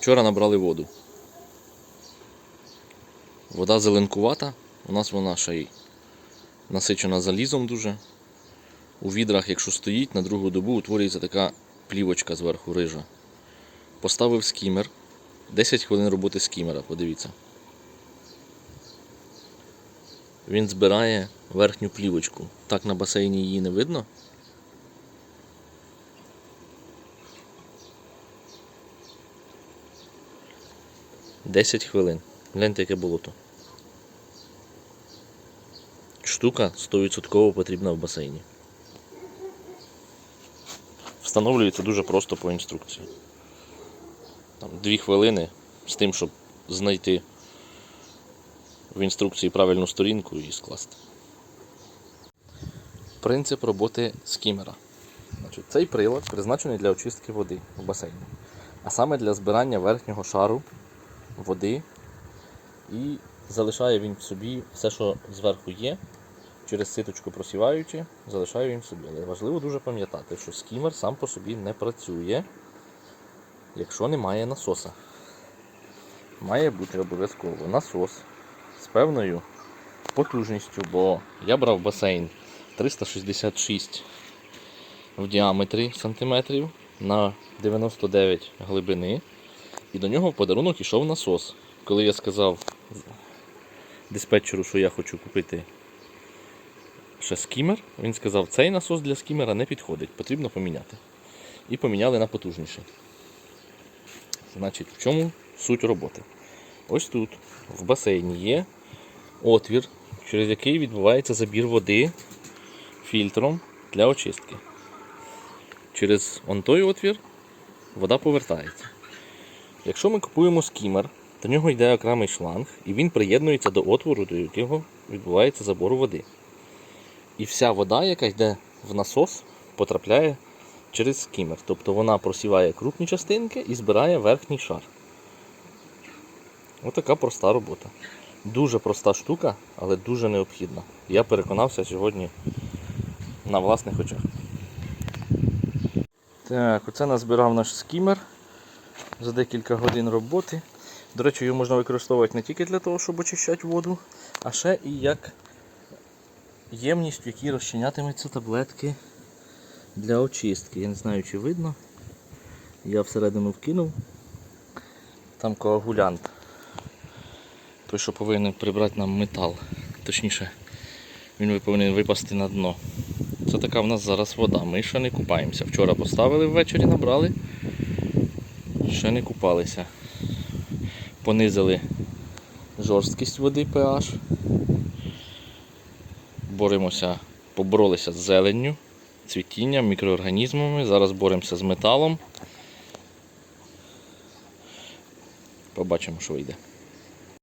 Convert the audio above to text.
Вчора набрали воду. Вода зеленкувата, у нас вона ще й насичена залізом дуже. У відрах, якщо стоїть, на другу добу утворюється така плівочка зверху рижа. Поставив скімер. 10 хвилин роботи скімера, подивіться. Він збирає верхню плівочку. Так на басейні її не видно. Десять хвилин. Гляньте, яке болото. Штука 100% потрібна в басейні. Встановлюється дуже просто по інструкції. Там дві хвилини з тим, щоб знайти в інструкції правильну сторінку і скласти. Принцип роботи скімера. Значить, цей прилад призначений для очистки води в басейні, а саме для збирання верхнього шару води і залишає він в собі все, що зверху є, через ситочку просіваючи, залишає він в собі. Але важливо дуже пам'ятати, що скімер сам по собі не працює, якщо немає насоса. Має бути обов'язково насос з певною потужністю, бо я брав басейн 366 в діаметрі сантиметрів на 99 глибини. І до нього в подарунок ішов насос. Коли я сказав диспетчеру, що я хочу купити ще скімер, він сказав, цей насос для скімера не підходить, потрібно поміняти. І поміняли на потужніший. Значить, в чому суть роботи? Ось тут, в басейні, є отвір, через який відбувається забір води фільтром для очистки. Через он той отвір вода повертається. Якщо ми купуємо скімер, до нього йде окремий шланг, і він приєднується до отвору, до якого відбувається забор води. І вся вода, яка йде в насос, потрапляє через скімер. Тобто вона просіває крупні частинки і збирає верхній шар. Отака проста робота. Дуже проста штука, але дуже необхідна. Я переконався сьогодні на власних очах. Так, оце назбирав наш скімер за декілька годин роботи. До речі, його можна використовувати не тільки для того, щоб очищати воду, а ще і як ємність, в якій розчинятимуться таблетки для очистки. Я не знаю, чи видно. Я всередину вкинув. Там коагулянт. Той, що повинен прибрати нам метал. Точніше, він повинен випасти на дно. Це така в нас зараз вода. Ми ще не купаємося. Вчора поставили ввечері, набрали. Ще не купалися. Понизили жорсткість води pH. Боремося, поборолися з зеленню, цвітінням, мікроорганізмами. Зараз боремося з металом. Побачимо, що вийде.